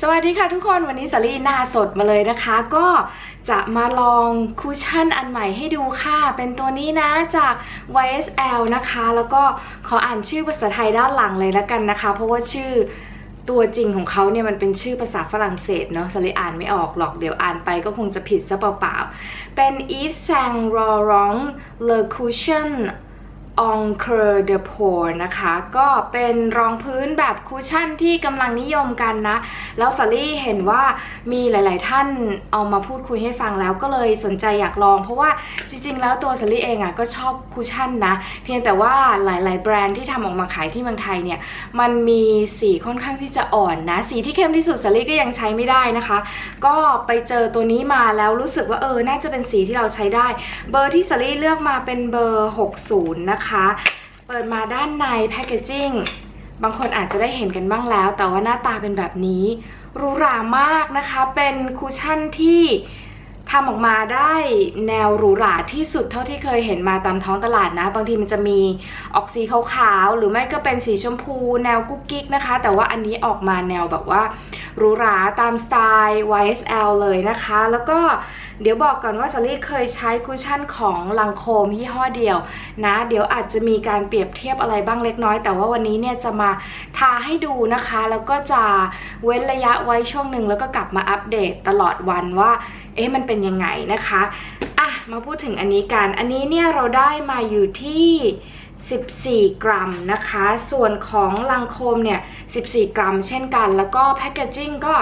สวัสดีค่ะทุกคนวันนี้สาลีหน้าสดมาเลยนะคะ ก็จะมาลองคุชชั่นอันใหม่ให้ดูค่ะ เป็นตัวนี้นะจาก YSL นะคะ แล้วก็ขออ่านชื่อภาษาไทยด้านหลังเลยแล้วกันนะคะ เพราะว่าชื่อตัวจริงของเขาเนี่ยมันเป็นชื่อภาษาฝรั่งเศสเนาะสลีอ่านไม่ออกหรอกเดี๋ยวอ่านไปก็คงจะผิดซะเปล่าๆเป็น Yves Saint Laurent Le Cushion On Cure de Pore นะคะ ก็เป็นรองพื้นแบบคุชชั่นที่กำลังนิยมกันนะ แล้วสาลี่เห็นว่ามีหลาย ๆ ท่านเอามาพูดคุยให้ฟังแล้วก็เลยสนใจอยากลอง เพราะว่าจริง ๆ แล้วตัวสาลี่เองอะก็ชอบคุชชั่นนะ เพียงแต่ว่าหลาย ๆ แบรนด์ที่ทำออกมาขายที่เมืองไทยเนี่ย มันมีสีค่อนข้างที่จะอ่อนนะ สีที่เข้มที่สุดสาลี่ก็ยังใช้ไม่ได้นะคะ ก็ไปเจอตัวนี้มาแล้วรู้สึกว่าเออน่าจะเป็นสีที่เราใช้ได้ เบอร์ที่สาลี่เลือกมาเป็นเบอร์ 60 นะคะเปิดมาด้านในแพคเกจจิ้งบางคนอาจจะได้เห็นกันบ้างแล้ว แต่ว่าหน้าตาเป็นแบบนี้หรูหรามากนะคะ เป็นคุชชั่นที่ ทำออกมาได้แนวหรูหราที่สุดเท่าที่เคยเห็นมาตามท้องตลาดนะ บางทีมันจะมีออกสีขาวๆหรือไม่ก็เป็นสีชมพู แนวกุ๊กกิ๊กนะคะ แต่ว่าอันนี้ออกมาแนวแบบว่าหรูหราตามสไตล์ YSL เลยนะคะ แล้วก็เดี๋ยวบอกก่อนว่าซารี่เคยใช้คุชชั่นของลังโคมยี่ห้อเดียวนะ เดี๋ยวอาจจะมีการเปรียบเทียบอะไรบ้างเล็กน้อย แต่ว่าวันนี้เนี่ยจะมาทาให้ดูนะคะ แล้วก็จะเว้นระยะไว้ช่วงหนึ่งแล้วก็กลับมาอัปเดตตลอดวันว่า เอ๊ะมันเป็นยังไงนะคะอะมาพูดถึงอันนี้กัน อันนี้เนี่ยเราได้มาอยู่ที่14 กรัมนะคะ ส่วนของลังโคมเนี่ย 14 กรัมเช่นกัน แล้วก็แพคเกจจิ้งก็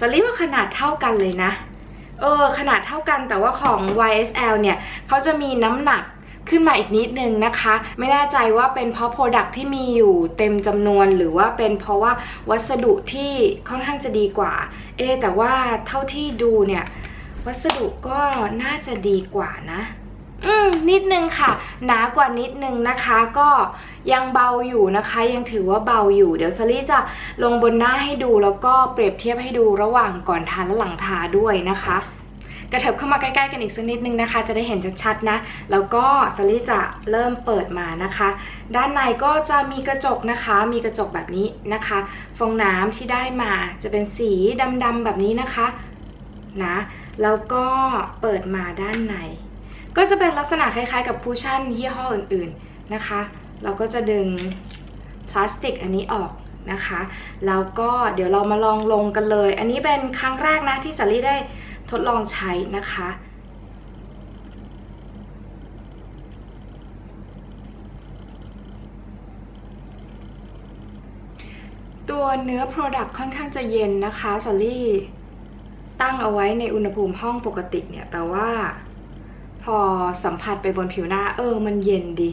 สลีว่าขนาดเท่ากันเลยนะ เออ ขนาดเท่ากันแต่ว่าของ YSL เนี่ยเขาจะมีน้ำหนัก ขึ้นมาอีกนิดนึงนะคะ ไม่แน่ใจว่าเป็นเพราะ Product ที่มีอยู่เต็มจำนวนหรือว่าเป็นเพราะว่าวัสดุที่ค่อนข้างจะดีกว่า เอ แต่ว่าเท่าที่ดูเนี่ย วัสดุก็น่าจะดีกว่านะอืมนิดนึงค่ะ หนากว่านิดนึงนะคะ ก็ยังเบาอยู่นะคะ ยังถือว่าเบาอยู่ เดี๋ยวซารี่จะลงบนหน้าให้ดูแล้วก็เปรียบเทียบให้ดูระหว่างก่อนทาและหลังทาด้วยนะคะ กระเถิบเข้ามาใกล้ๆกันอีกสักนิดนึงนะคะ จะได้เห็นชัดๆนะ แล้วก็ซารี่จะเริ่มเปิดมานะคะ ด้านในก็จะมีกระจกนะคะ มีกระจกแบบนี้นะคะ ฟองน้ำที่ได้มาจะเป็นสีดำๆแบบนี้นะคะนะแล้วก็เปิดมาด้านใน ก็จะเป็นลักษณะคล้ายๆ กับคูชั่นยี่ห้ออื่นๆนะคะ เราก็จะดึงพลาสติกอันนี้ออกนะคะ แล้วก็เดี๋ยวเรามาลองลงกันเลย อันนี้เป็นครั้งแรกนะที่สาลี่ได้ ทดลองใช้นะคะ ตัวเนื้อ Product ค่อนข้างจะเย็นนะคะสาลี่ตั้งเอาไว้ในอุณหภูมิห้องปกติเนี่ย แต่ว่าพอสัมผัสไปบนผิวหน้าเออ มันเย็นดี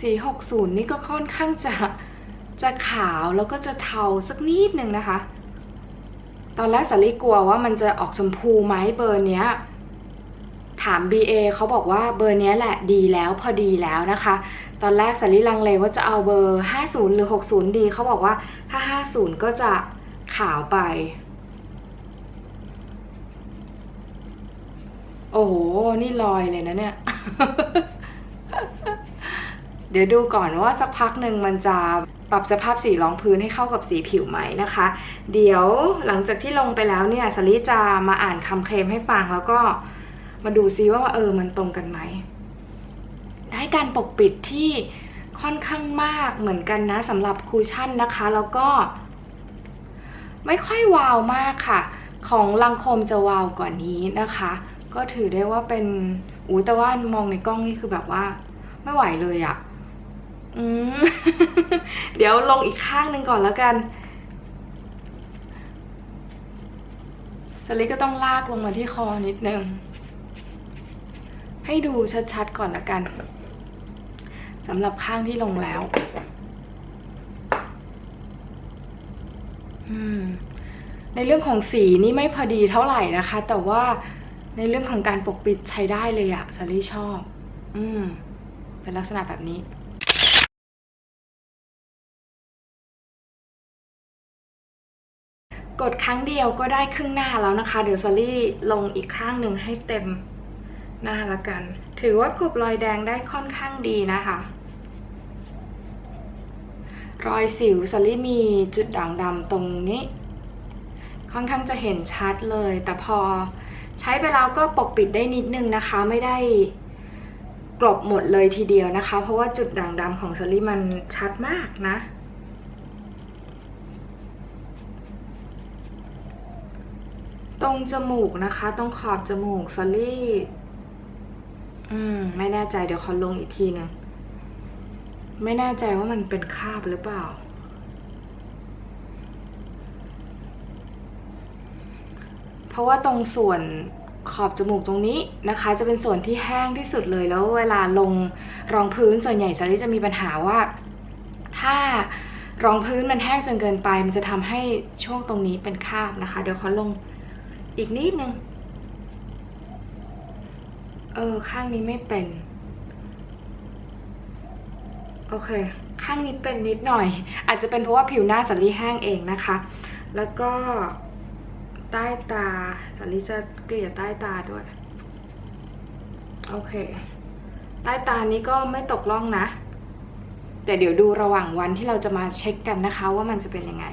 สี60นี่ก็ค่อนข้างจะ จะขาวแล้วก็จะเทาสักนิดนึงนะคะ ตอนแรกสาลีกลัวว่ามันจะออกชมพูไหมเบอร์เนี้ย ถาม BA เขาบอกว่าเบอร์เนี้ยแหละดีแล้วพอดีแล้วนะคะ ตอนแรกสาลีลังเลว่าจะเอาเบอร์ 50 หรือ 60 ดีเขาบอกว่าถ้า 50 ก็จะขาวไป โอ้โห นี่ลอยเลยนะเนี่ยเดี๋ยวดูก่อนว่าสักพักหนึ่งมันจะ ปรับสภาพสีรองพื้นให้เข้ากับสีผิวไหมนะคะ เดี๋ยวหลังจากที่ลงไปแล้วเนี่ยสลิจะมาอ่านคำเคลมให้ฟังแล้วก็มาดูซิว่าเออมันตรงกันไหม ได้การปกปิดที่ค่อนข้างมากเหมือนกันนะสำหรับคูชั่นนะคะ แล้วก็ ไม่ค่อยวาวมากค่ะ ของลังโคมจะวาวกว่านี้นะคะ ก็ถือได้ว่าเป็นอูแต่ว่ามองในกล้องนี่คือแบบว่า ไม่ไหวเลยอะ่ะ อืม เดี๋ยวลงอีกข้างหนึ่งก่อนแล้วกันสลิกก็ต้องลากลงมาที่คอนิดนึง ให้ดูชัดๆก่อนละกันสำหรับข้างที่ลงแล้ว ในเรื่องของสีนี่ไม่พอดีเท่าไหร่นะคะ แต่ว่าในเรื่องของการปกปิดใช้ได้เลยอะซารีชอบ อืม เป็นลักษณะแบบนี้ กดครั้งเดียวก็ได้ครึ่งหน้าแล้วนะคะ เดี๋ยวซารี่ลงอีกข้างหนึ่งให้เต็มหน้าละกัน ถือว่ากลบรอยแดงได้ค่อนข้างดีนะคะ รอยสิวสลิมีจุดด่างดำตรงนี้ ค่อนข้างจะเห็นชัดเลย แต่พอใช้ไปแล้วก็ปกปิดได้นิดนึงนะคะ ไม่ได้กลบหมดเลยทีเดียวนะคะ เพราะว่าจุดด่างดำของสลิมันชัดมากนะ ตรงจมูกนะคะ ตรงขอบจมูกสลี่อืม ไม่แน่ใจเดี๋ยวขอลงอีกทีหนึงไม่แน่ใจว่ามันเป็นคาบหรือเปล่า เพราะว่าตรงส่วนขอบจมูกตรงนี้นะคะ จะเป็นส่วนที่แห้งที่สุดเลยแล้วเวลาลงรองพื้นส่วนใหญ่สาลีจะมีปัญหาว่า ถ้ารองพื้นมันแห้งจนเกินไป มันจะทำให้ช่วงตรงนี้เป็นคาบนะคะ เดี๋ยวขอลง อีกนิดนึง เออ ข้างนี้ไม่เป็น โอเค ข้างนี้เป็นนิดหน่อย อาจจะเป็นเพราะว่าผิวหน้าสาลีแห้งเองนะคะ แล้วก็ใต้ตาสาลีจะเกลี่ยใต้ตาด้วย โอเค ใต้ตานี้ก็ไม่ตกล่องนะ แต่เดี๋ยวดูระหว่างวันที่เราจะมาเช็คกันนะคะ ว่ามันจะเป็นยังไง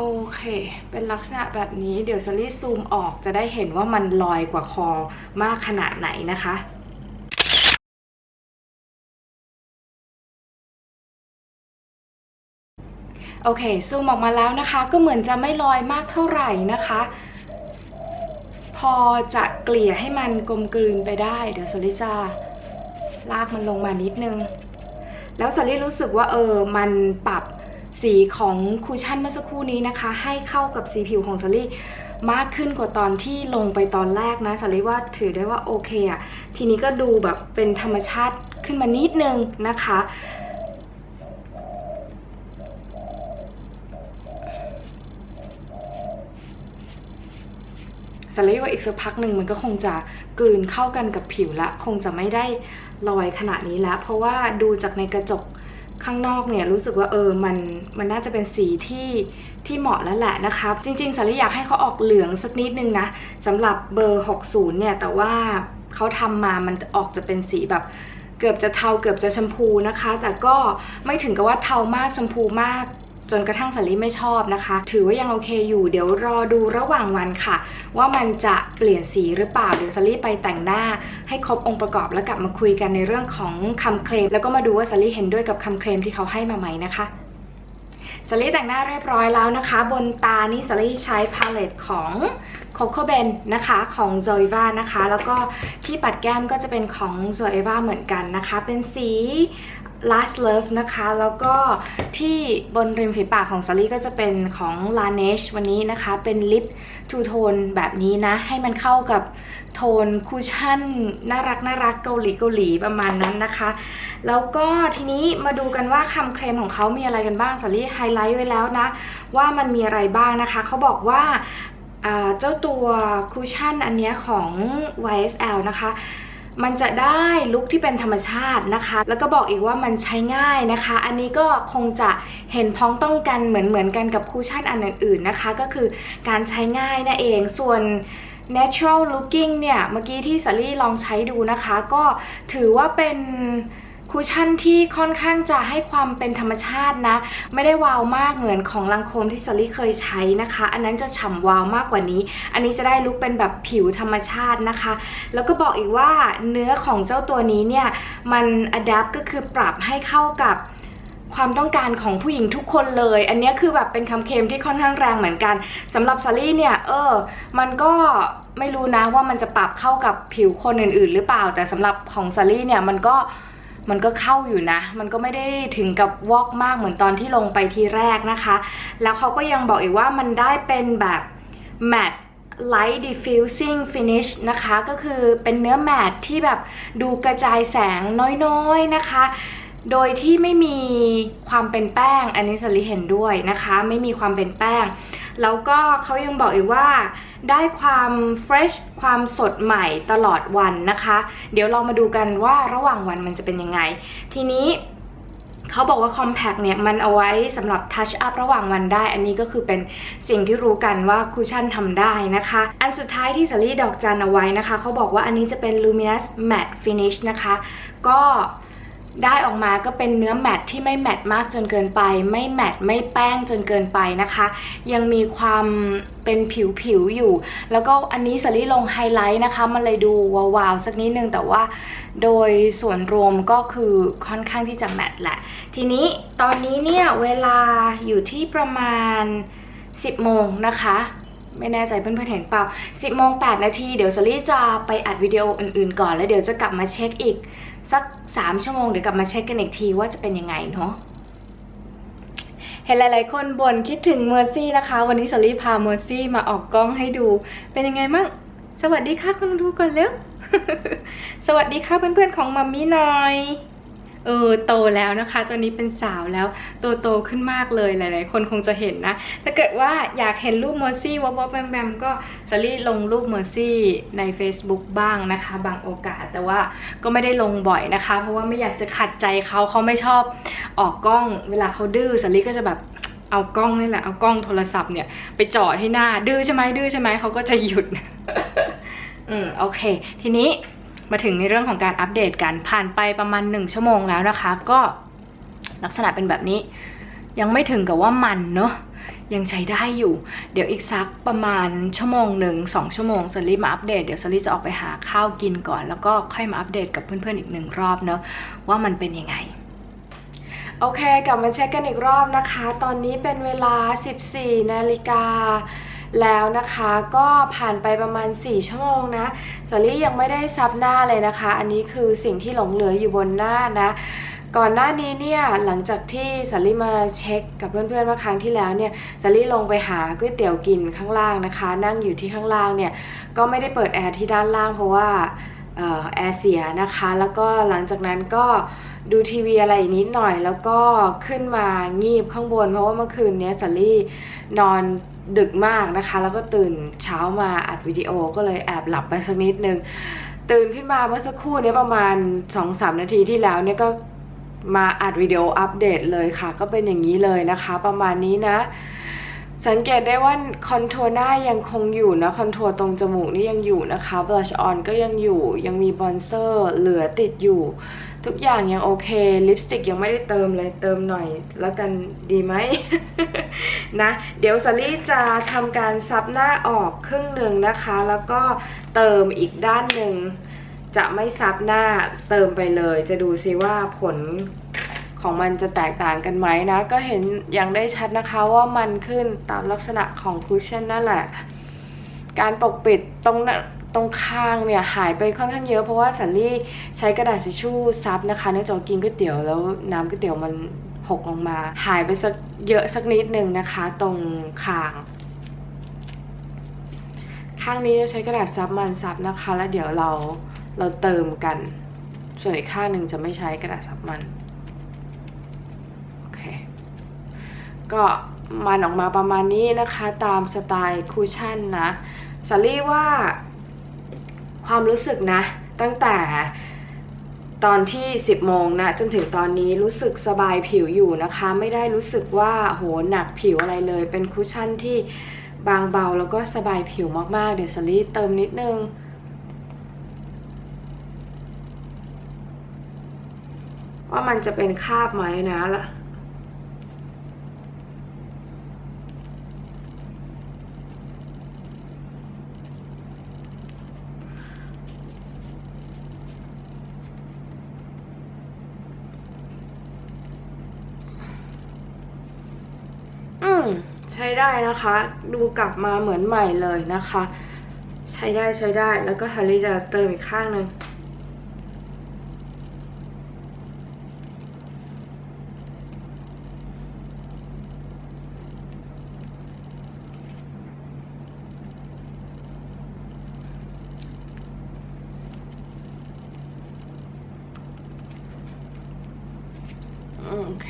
โอเค เป็นลักษณะแบบนี้ เดี๋ยวสลี่ซูมออกจะได้เห็นว่ามันลอยกว่าคอมากขนาดไหนนะคะโอเค ซูมออกมาแล้วนะคะ ก็เหมือนจะไม่ลอยมากเท่าไหร่นะคะ พอจะเกลี่ยให้มันกลมกลืนไปได้ เดี๋ยวสลิจะลากมันลงมานิดนึง แล้วสลิรู้สึกว่าเออ มันปรับ สีของคูชั่นเมื่อสักครู่นี้นะคะ ให้เข้ากับสีผิวของสลิมากขึ้นกว่าตอนที่ลงไปตอนแรกนะสลิว่าถือได้ว่าโอเคอะทีนี้ก็ดูแบบเป็นธรรมชาติขึ้นมานิดนึงนะคะสลิว่าอีกสักพักหนึ่งมันก็คงจะกลืนเข้ากันกับผิวละ คงจะไม่ได้ลอยขนาดนี้แล้ว เพราะว่าดูจากในกระจก ข้างนอกเนี่ยรู้สึกว่าเออมันมันน่าจะเป็นสีที่ที่เหมาะแล้วแหละนะคะจริงๆสาริอยากให้เขาออกเหลืองสักนิดนึงนะสำหรับเบอร์ 60 เนี่ย แต่ว่าเขาทำมามันออกจะเป็นสีแบบเกือบจะเทาเกือบจะชมพูนะคะ แต่ก็ไม่ถึงกับว่าเทามากชมพูมาก จนกระทั่งสาลีไม่ชอบนะคะ ถือว่ายังโอเคอยู่ เดี๋ยวรอดูระหว่างวันค่ะ ว่ามันจะเปลี่ยนสีหรือเปล่า เดี๋ยวสาลีไปแต่งหน้า ให้ครบองค์ประกอบแล้วกลับมาคุยกันในเรื่องของคำเคลม แล้วก็มาดูว่าสาลีเห็นด้วยกับคำเคลมที่เขาให้มาไหมนะคะสลิแต่งหน้าเรียบร้อยแล้วนะคะ บนตานี่สลิใช้พาเลตของ Coco Ben นะคะของ Zoeva นะคะ แล้วก็ที่ปัดแก้มก็จะเป็นของ Zoeva เหมือนกันนะคะ เป็นสี Last Love นะคะ แล้วก็ที่บนริมฝีปากของสลีก็จะเป็นของ Laneige วันนี้นะคะ เป็นลิปทูโทนแบบนี้นะ ให้มันเข้ากับโทนคูชั่น น่ารักน่ารักเกาหลีเกาหลีประมาณนั้นนะคะ แล้วก็ทีนี้มาดูกันว่าคำเคลมของเขามีอะไรกันบ้างสลีไฮไลท์ไว้แล้วนะ ว่ามันมีอะไรบ้างนะคะ เขาบอกว่า เจ้าตัวคูชั่นอันนี้ของ YSL นะคะ มันจะได้ลุคที่เป็นธรรมชาตินะคะ แล้วก็บอกอีกว่ามันใช้ง่ายนะคะ อันนี้ก็คงจะเห็นพ้องต้องกันเหมือนเหมือนกันกับคูชั่นอันอื่นๆนะคะ ก็คือการใช้ง่ายนั่นเอง ส่วน natural looking เนี่ย เมื่อกี้ที่สาลี่ลองใช้ดูนะคะ ก็ถือว่าเป็น คูชั่นที่ค่อนข้างจะให้ความเป็นธรรมชาตินะ ไม่ได้วาวมากเหมือนของลังโคมที่สาลี่เคยใช้นะคะ อันนั้นจะฉ่ำวาวมากกว่านี้ อันนี้จะได้ลุคเป็นแบบผิวธรรมชาตินะคะ แล้วก็บอกอีกว่าเนื้อของเจ้าตัวนี้เนี่ยมัน adapt ก็คือปรับให้เข้ากับความต้องการของผู้หญิงทุกคนเลย อันนี้คือแบบเป็นคำเคลมที่ค่อนข้างแรงเหมือนกันสำหรับซารี่เนี่ย เออ มันก็ไม่รู้นะว่ามันจะปรับเข้ากับผิวคนอื่น ๆ หรือเปล่า แต่สำหรับของซารี่เนี่ยมันก็ มันก็เข้าอยู่นะ มันก็ไม่ได้ถึงกับวอกมากเหมือนตอนที่ลงไปทีแรกนะคะ แล้วเขาก็ยังบอกอีกว่ามันได้เป็นแบบ matte light diffusing finish นะคะ ก็คือเป็นเนื้อแมตที่แบบดูกระจายแสงน้อยๆนะคะ โดยที่ไม่มีความเป็นแป้งอันนี้สลิเห็นด้วยนะคะ ไม่มีความเป็นแป้ง แล้วก็เขายังบอกอีกว่า ได้ความ fresh ความสดใหม่ตลอดวันนะคะ เดี๋ยวเรามาดูกันว่าระหว่างวันมันจะเป็นยังไง ทีนี้เขาบอกว่า Compact เนี่ย มันเอาไว้สำหรับทัชอัพระหว่างวันได้ อันนี้ก็คือเป็นสิ่งที่รู้กันว่าคุชชั่นทำได้นะคะ อันสุดท้ายที่สลี่ดอกจันเอาไว้นะคะ เขาบอกว่าอันนี้จะเป็น luminous matte finish นะคะ ก็ ได้ออกมาก็เป็นเนื้อแมตที่ไม่แมตมากจนเกินไป ไม่แมตไม่แป้งจนเกินไปนะคะ ยังมีความเป็นผิวๆอยู่ แล้วก็อันนี้สลี่ลงไฮไลท์นะคะ มันเลยดูวาวๆสักนิดนึงแต่ว่าโดยส่วนรวมก็คือค่อนข้างที่จะแมทแหละ ทีนี้ตอนนี้เนี่ยเวลาอยู่ที่ประมาณ 10 โมงนะคะไม่แน่ใจเพื่อนๆเห็นเปล่า 10โมง8นาที เดี๋ยวสลี่จะไปอัดวิดีโออื่นๆก่อน แล้วเดี๋ยวจะกลับมาเช็คอีก สัก 3ชั่วโมงเดี๋ยวกลับมาเช็คกันอีกทีว่าจะเป็นยังไงเนาะเห็นหลาย ๆ คนบ่นคิดถึงเมอร์ซี่นะคะ วันนี้สลี่พาเมอร์ซี่มาออกกล้องให้ดู เป็นยังไงมั่งสวัสดีค่ะคุณดูก่อนเร็ว สวัสดีค่ะเพื่อน ๆ ของมัมมี่หน่อย เออโตแล้วนะคะตัวนี้เป็นสาวแล้วโตโตขึ้นมากเลยหลาย ๆ คนคงจะเห็นนะ ถ้าเกิดว่าอยากเห็นรูปเมอร์ซี่วบวับแบมแบมก็สลี่ลงรูปเมอร์ซี่ใน Facebook บ้างนะคะ บางโอกาสแต่ว่าก็ไม่ได้ลงบ่อยนะคะ เพราะว่าไม่อยากจะขัดใจเขาเขาไม่ชอบออกกล้องเวลาเขาดื้อสลี่ก็จะแบบเอากล้องนี่แหละเอากล้องโทรศัพท์เนี่ยไปจ่อที่หน้าดื้อใช่ไหมดื้อใช่ไหมเขาก็จะหยุด อืมโอเค ทีนี้ มาถึงในเรื่องของการอัปเดตกันผ่านไปประมาณ 1 ชั่วโมงแล้วนะคะ ก็ลักษณะเป็นแบบนี้ ยังไม่ถึงกับว่ามันเนอะยังใช้ได้อยู่ เดี๋ยวอีกสักประมาณชั่วโมงหนึ่งสองชั่วโมงสลีมาอัปเดตเดี๋ยวสลีจะออกไปหาข้าวกินก่อน แล้วก็ค่อยมาอัปเดตกับเพื่อนๆอีกหนึ่งรอบเนอะว่ามันเป็นยังไงโอเค กลับมาเช็คกันอีกรอบนะคะ ตอนนี้เป็นเวลา 14 นาฬิกา แล้วนะคะก็ผ่านไปประมาณ 4 ชั่วโมงนะสลี่ยังไม่ได้ซับหน้าเลยนะคะ อันนี้คือสิ่งที่หลงเหลืออยู่บนหน้านะก่อนหน้านี้เนี่ยหลังจากที่สลี่มาเช็คกับเพื่อนๆเมื่อครั้งที่แล้วเนี่ยสลี่ลงไปหาก๋วยเตี๋ยวกินข้างล่างนะคะ นั่งอยู่ที่ข้างล่างเนี่ยก็ไม่ได้เปิดแอร์ที่ด้านล่างเพราะว่าแอร์เสียนะคะ แล้วก็หลังจากนั้นก็ดูทีวีอะไรนิดหน่อย แล้วก็ขึ้นมางีบข้างบน เพราะว่าเมื่อคืนเนี้ยสัลลี่นอน ดึกมากนะคะ แล้วก็ตื่นเช้ามาอัดวิดีโอก็เลยแอบหลับไปสักนิดนึง ตื่นขึ้นมาเมื่อสักครู่นี้ประมาณ 2-3 นาทีที่แล้วเนี่ยก็มาอัดวิดีโออัปเดตเลยค่ะ ก็เป็นอย่างนี้เลยนะคะ ประมาณนี้นะ สังเกตได้ว่าคอนทัวร์หน้ายังคงอยู่นะคอนทัวร์ตรงจมูกนี่ยังอยู่นะคะบลัชออนก็ยังอยู่ยังมีบอนเซอร์เหลือติดอยู่ ทุกอย่างยังโอเคลิปสติกยังไม่ได้เติมเลยเติมหน่อย แล้วกันดีไหม นะ เดี๋ยวสลี่จะทำการซับหน้าออกครึ่งหนึ่งนะคะ แล้วก็เติมอีกด้านหนึ่งจะไม่ซับหน้าเติมไปเลย จะดูซิว่าผล ของมันจะแตกต่างกันไหมนะ ก็เห็นอย่างได้ชัดนะคะว่ามันขึ้นตามลักษณะของคุชชั่นนั่นแหละ การปกปิดตรงตรงข้างเนี่ยหายไปค่อนข้างเยอะเพราะว่าสันลี่ใช้กระดาษทิชชู่ซับนะคะเนื่องจากกินก๋วยเตี๋ยวแล้วน้ำก๋วยเตี๋ยวมันหกลงมา หายไปสักเยอะสักนิดหนึ่งนะคะ ตรงคาง ข้างนี้จะใช้กระดาษซับมันซับนะคะ แล้วเดี๋ยวเราเราเติมกัน ส่วนอีกข้างหนึ่งจะไม่ใช้กระดาษซับมัน โอเค ก็มันออกมาประมาณนี้นะคะตามสไตล์คูชั่นนะสาลี่ว่าความรู้สึกนะ ตั้งแต่ตอนที่ 10 โมงนะจนถึงตอนนี้รู้สึกสบายผิวอยู่นะคะ ไม่ได้รู้สึกว่าโหหนักผิวอะไรเลย เป็นคุชชั่นที่บางเบาแล้วก็สบายผิวมากๆ เดี๋ยวสาลี่เติมนิดนึง ว่ามันจะเป็นคาบไหมนะล่ะ อืม ใช้ ได้นะคะ ดูกลับมาเหมือนใหม่เลยนะคะ ใช้ได้ใช้ได้แล้วก็ฮาริจะเติมอีกข้างหนึ่งโอเค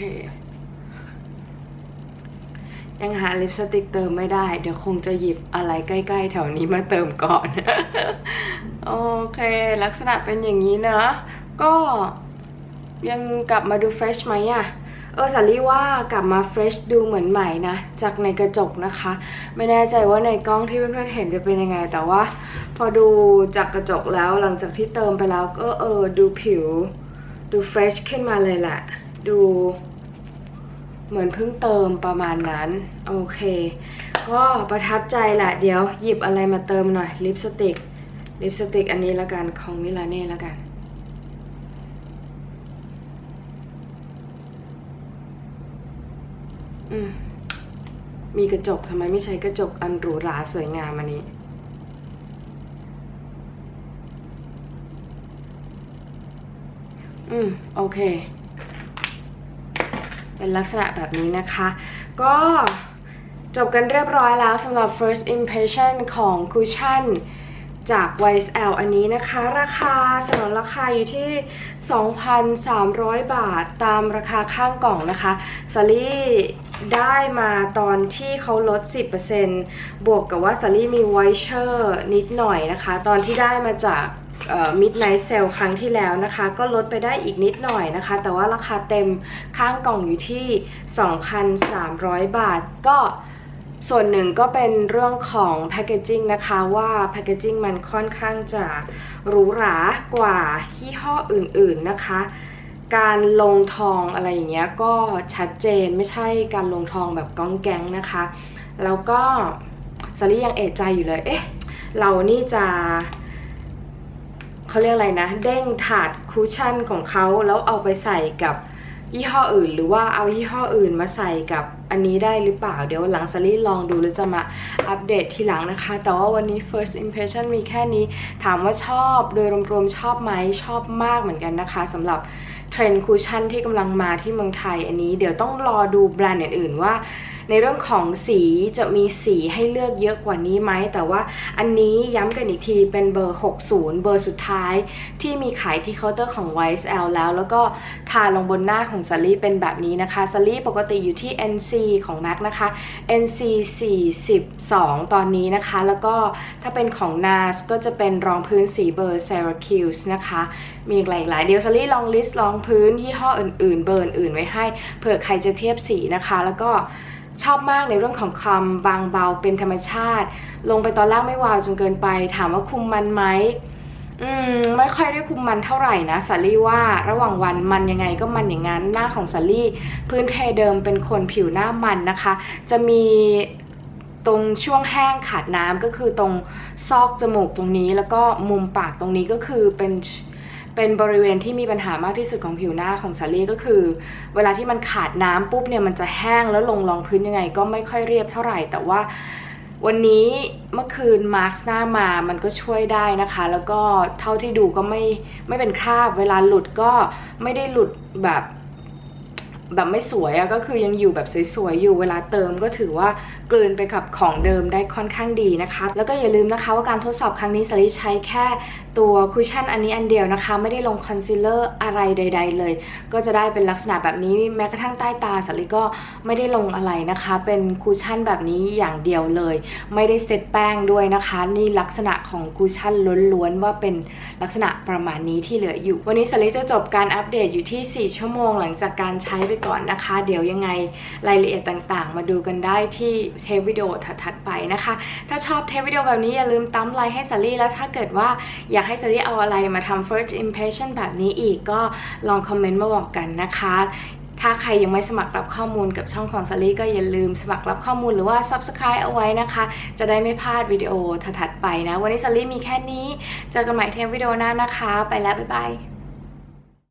ยังหาลิปสติกเติมไม่ได้ เดี๋ยวคงจะหยิบอะไรใกล้ๆ แถวนี้มาเติมก่อน โอเค ลักษณะเป็นอย่างนี้นะ ก็ยังกลับมาดูเฟรชไหมอะเออสาลี่ว่ากลับมาเฟรชดูเหมือนใหม่นะ จากในกระจกนะคะ ไม่แน่ใจว่าในกล้องที่เพื่อนๆเห็นจะเป็นยังไง แต่ว่า พอดูจากกระจกแล้วหลังจากที่เติมไปแล้วก็เออดูผิว ดูเฟรชขึ้นมาเลยแหละ ดู เหมือนเพิ่งเติมประมาณนั้นโอเคก็ประทับใจแหละเดี๋ยวหยิบอะไรมาเติมหน่อยลิปสติกลิปสติกอันนี้ละกันของมิลาเน่ละกันอืมมีกระจกทำไมไม่ใช้กระจกอันหรูหราสวยงามอันนี้อืม โอเค เป็นลักษณะแบบนี้นะคะ ก็จบกันเรียบร้อยแล้วสำหรับ first impression ของคุชชั่นจาก YSL อันนี้นะคะ ราคาสนนราคาอยู่ที่ 2,300 บาทตามราคาข้างกล่องนะคะสาลี่ได้มาตอนที่เขาลด 10%บวกกับว่าสาลี่มีไวเชอร์นิดหน่อยนะคะ ตอนที่ได้มาจาก มิดไนท์เซลครั้งที่แล้วนะคะ ก็ลดไปได้อีกนิดหน่อยนะคะ แต่ว่าราคาเต็มข้างกล่องอยู่ที่ 2,300 บาท ก็ส่วนหนึ่งก็เป็นเรื่องของแพคเกจจิ้งนะคะว่าแพคเกจจิ้งมันค่อนข้างจะหรูหรากว่ายี่ห้ออื่นๆนะคะ การลงทองอะไรอย่างเงี้ยก็ชัดเจนไม่ใช่การลงทองแบบก้องแก๊งนะคะ แล้วก็สาลี่ยังเอะใจอยู่เลยเอ๊ะเรานี่จะ เขาเรียกอะไรนะ เด้งถาดคูชชั่นของเขาแล้วเอาไปใส่กับยี่ห้ออื่น หรือว่าเอายี่ห้ออื่นมาใส่กับอันนี้ได้หรือเปล่า เดี๋ยวหลังซารี่ลองดูแล้วจะมาอัปเดตทีหลังนะคะ แต่ว่าวันนี้ first impression มีแค่นี้ ถามว่าชอบโดยรวมๆชอบไหมชอบมากเหมือนกันนะคะสำหรับ เทรนด์คุชชั่นที่กำลังมาที่เมืองไทยอันนี้ เดี๋ยวต้องรอดูแบรนด์อื่นๆว่า ในเรื่องของสีจะมีสีให้เลือกเยอะกว่านี้ไหม แต่ว่าอันนี้ย้ำกันอีกทีเป็นเบอร์ 60 เบอร์สุดท้ายที่มีขายที่เคาน์เตอร์ของ YSL แล้ว แล้วก็ทาลงบนหน้าของซารี่เป็นแบบนี้นะคะซารี่ปกติอยู่ที่ NC ของ MAC นะคะ NC 42 ตอนนี้นะคะ แล้วก็ถ้าเป็นของ NARS ก็จะเป็นรองพื้นสีเบอร์ Syracuse นะคะ มีอีกหลายๆเดี๋ยวซารี่ลองลิสต์รองพื้นยี่ห้ออื่น ๆ เบอร์อื่นไว้ให้เผื่อใครจะเทียบสีนะคะ แล้วก็ชอบมากในเรื่องของความบางเบาเป็นธรรมชาติ ลงไปตอนแรกไม่วาวจนเกินไป ถามว่าคุมมันไหมอืมไม่ค่อยได้คุมมันเท่าไหร่นะสาลี่ว่าระหว่างวันมันยังไงก็มันอย่างนั้นหน้าของสาลี่ พื้นเพเดิมเป็นคนผิวหน้ามันนะคะ จะมีตรงช่วงแห้งขาดน้ำก็คือตรงซอกจมูกตรงนี้แล้วก็มุมปากตรงนี้ก็คือเป็น เป็นบริเวณที่มีปัญหามากที่สุดของผิวหน้าของซารี่ก็คือ เวลาที่มันขาดน้ำปุ๊บเนี่ยมันจะแห้งแล้วลงรองพื้นยังไง ก็ไม่ค่อยเรียบเท่าไหร่ แต่ว่าวันนี้เมื่อคืนมาร์คหน้ามามันก็ช่วยได้นะคะ แล้วก็เท่าที่ดูก็ไม่ไม่เป็นคราบ เวลาหลุดก็ไม่ได้หลุดแบบ แบบไม่สวยอะก็คือยังอยู่แบบสวยๆอยู่เวลาเติมก็ถือว่ากลืนไปกับของเดิมได้ค่อนข้างดีนะคะ แล้วก็อย่าลืมนะคะว่าการทดสอบครั้งนี้สลิใช้แค่ตัวคุชชั่นอันนี้อันเดียวนะคะ ไม่ได้ลงคอนซีลเลอร์อะไรใด ๆ เลย ก็จะได้เป็นลักษณะแบบนี้แม้กระทั่งใต้ตาสลิก็ไม่ได้ลงอะไรนะคะ เป็นคุชชั่นแบบนี้อย่างเดียวเลย ไม่ได้เซตแป้งด้วยนะคะ นี่ลักษณะของคุชชั่นล้วนๆว่าเป็นลักษณะประมาณนี้ที่เหลืออยู่ วันนี้สลิจะจบการอัปเดตอยู่ที่ 4 ชั่วโมง หลังจากการใช้ไปก่อนนะคะ เดี๋ยวยังไงรายละเอียดต่างๆ มาดูกันได้ที่เทปวิดีโอถัดๆไปนะคะ ถ้าชอบเทปวิดีโอแบบนี้อย่าลืมตั้มไลค์ให้สลี่แล้วถ้าเกิดว่าอยากให้สลี่เอาอะไรมาทำ first impression แบบนี้อีกก็ลองคอมเมนต์มาบอกกันนะคะถ้าใครยังไม่สมัครรับข้อมูลกับช่องของสลี่ก็อย่าลืมสมัครรับข้อมูลหรือว่า subscribe เอาไว้นะคะ จะได้ไม่พลาดวิดีโอถัดๆไปนะ วันนี้สลี่มีแค่นี้ เจอกันใหม่เทปวิดีโอหน้านะคะ ไปแล้ว บ๊ายบาย